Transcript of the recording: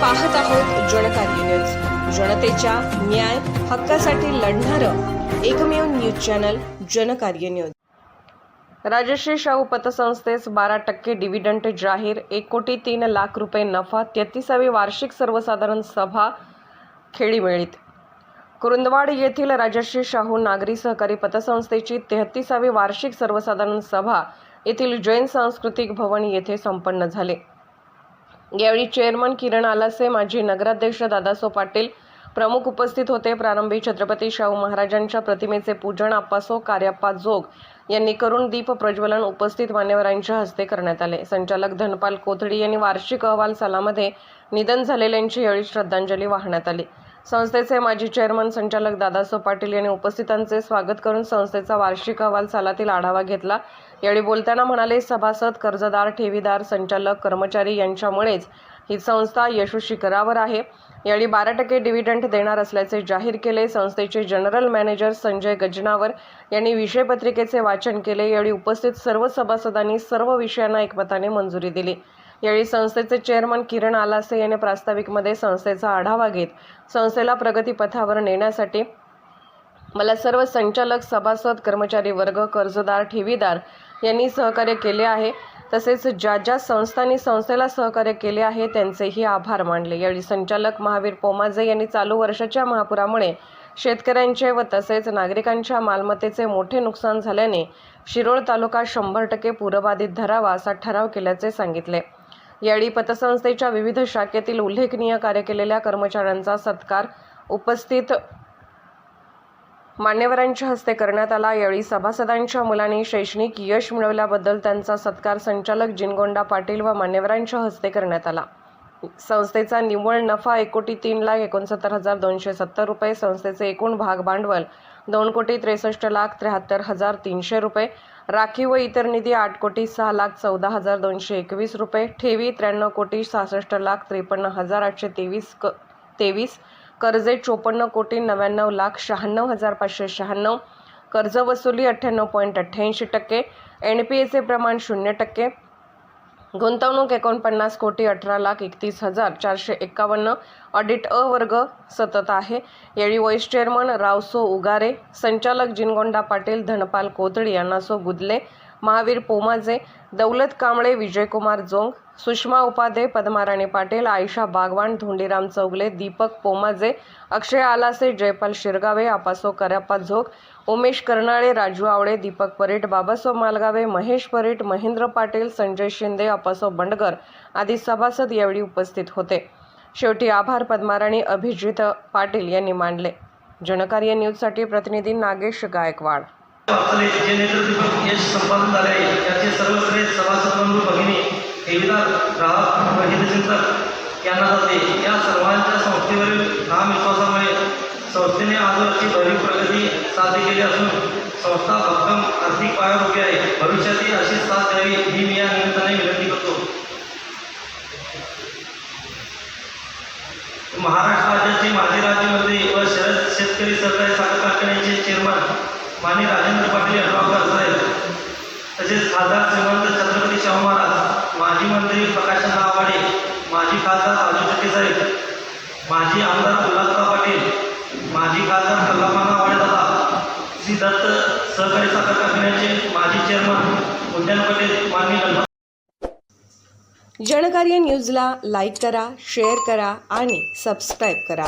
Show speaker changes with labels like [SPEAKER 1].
[SPEAKER 1] पाहत आहोत जनकार्य न्यूज. जनतेच्या न्याय हक्कासाठी लढणारं एकमेव news channel Jankarya news. Rajshri Shahu पतसंस्थेस बारा टक्के डिव्हिडंट जाहीर एक कोटी तीन लाख रुपये नफा तेहतीसावी वार्षिक सर्वसाधारण सभा खेडीमेळीत कुरुंदवाड येथील राजश्री शाहू नागरी सहकारी पतसंस्थेची तेहतीसावी वार्षिक सर्वसाधारण सभा येथील जैन सांस्कृतिक भवन येथे संपन्न झाले. यावेळी चेअरमन किरण आलासे माजी नगराध्यक्ष दादासो पाटील प्रमुख उपस्थित होते. प्रारंभी छत्रपती शाहू महाराजांच्या प्रतिमेचे पूजन आप्पासो कार्याप्पा जोग यांनी करून दीप प्रज्वलन उपस्थित मान्यवरांच्या हस्ते करण्यात आले. संचालक धनपाल कोथडी यांनी वार्षिक अहवाल सालामध्ये निधन झालेल्यांची यावेळी श्रद्धांजली वाहण्यात आली. संस्थेचे माजी चेअरमन संचालक दादासो पाटील यांनी उपस्थितांचे स्वागत करून संस्थेचा वार्षिक अहवाल सालातील आढावा घेतला. यावेळी बोलताना म्हणाले सभासद कर्जदार ठेवीदार संचालक कर्मचारी यांच्यामुळेच ही संस्था यशस्वी शिखरावर आहे. यावेळी बारा टक्के डिव्हिडंट देणार असल्याचे जाहीर केले. संस्थेचे जनरल मॅनेजर संजय गजनावर यांनी विषयपत्रिकेचे वाचन केले. यावेळी उपस्थित सर्व सभासदांनी सर्व विषयांना एकमताने मंजुरी दिली. यावेळी संस्थेचे चेअरमन किरण आलासे यांनी प्रास्ताविकमध्ये संस्थेचा आढावा घेत संस्थेला प्रगतीपथावर नेण्यासाठी मला सर्व संचालक सभासद कर्मचारी वर्ग कर्जदार ठेवीदार यांनी सहकार्य केले आहे. तसेच ज्या ज्या संस्थांनी संस्थेला सहकार्य केले आहे त्यांचेही आभार मानले. यावेळी संचालक महावीर पोमाजे यांनी चालू वर्षाच्या महापुरामुळे शेतकऱ्यांचे व तसेच नागरिकांच्या मालमत्तेचे मोठे नुकसान झाल्याने शिरोळ तालुका शंभर टक्के पूरबाधित धरावा असा ठराव केल्याचे सांगितले. यावेळी पतसंस्थेच्या विविध शाखेतील उल्लेखनीय कार्य केलेल्या कर्मचाऱ्यांचा सत्कार उपस्थित मान्यवरांच्या हस्ते करण्यात आला. यावेळी सभासदांच्या मुलांनी शैक्षणिक यश मिळवल्याबद्दल त्यांचा सत्कार संचालक जिनगोंडा पाटील व मान्यवरांच्या हस्ते करण्यात आला. संस्थेचा निव्वळ नफा एक कोटी तीन लाख एकोणसत्तर हजार दोनशे सत्तर रुपये संस्थेचे एकूण भाग भांडवल दोन कोटी त्रेसष्ट लाख त्र्याहत्तर हजार तीनशे रुपये. राखीव व इतर निधी आठ कोटी सहा लाख चौदा हजार दोनशे एकवीस रुपये. ठेवी त्र्याण्णव कोटी सहासष्ट लाख त्रेपन्न हजार आठशे तेवीस क तेवीस. कर्जे चोपन्न कोटी नव्याण्णव लाख शहाण्णव हजार पाचशे शहाण्णव. कर्ज वसुली अठ्ठ्याण्णव पॉईंट अठ्ठ्याऐंशी टक्के. एन पी एचे प्रमाण शून्य टक्के. गुंतवणूक एकोणपन्नास कोटी अठरा लाख एकतीस हजार चारशे एक्कावन्न. ऑडिट अ वर्ग सतत आहे. यावेळी वाईस चेअरमन रावसो उगारे संचालक जिनगोंडा पाटील धनपाल कोथळी अण्णासो गुदले. महावीर पोमाजे दौलत कांबळे विजयकुमार जोंग सुषमा उपाध्ये पद्माराणी पाटील आयशा बागवान धोंडीराम चौगले दीपक पोमाजे अक्षय आलासे जयपाल शिरगावे आपासो करप्पा झोक उमेश कर्नाळे राजू आवळे दीपक परीट बाबासो मालगावे महेश परीट महेंद्र पाटील संजय शिंदे आपासो बंडगर आदी सभासद यावेळी उपस्थित होते. शेवटी आभार पद्माराणी अभिजित पाटील यांनी मानले. जनकार्य न्यूजसाठी प्रतिनिधी नागेश गायकवाड.
[SPEAKER 2] ठेवीदार ग्राहक हितचिंतक म्हणजे यांना जाते. या सर्वांच्या संस्थेवरील ठाम विश्वासामुळे संस्थेने आजवरची भरीव प्रगती साध्य केली असून संस्था भक्कम आर्थिक पायावर उभी आहे. भविष्यातही अशी साथ द्यावी ही मी या निमित्ताने विनंती करतो. महाराष्ट्र राज्याचे माजी राज्यमंत्री व शरद शेतकरी सहकारी साखर कारखान्याचे चेअरमन माननीय राजेंद्र पाटील यांना साहेब. तसेच खासदार श्रीमंत छत्रपती शाहू महाराज माजी मंत्री प्रकाशचंद्र आवाडे माजी खासदार राजू चक्के साहेब माजी आमदार उल्हासराव पाटील माजी खासदार कल्लामाना आवाडे दादा श्री दत्त सहकारी साखर कारखान्याचे माजी चेअरमन उद्यान पटेल माननीय
[SPEAKER 1] जनकार्य न्यूजला लाईक करा शेअर करा आणि सबस्क्राईब करा.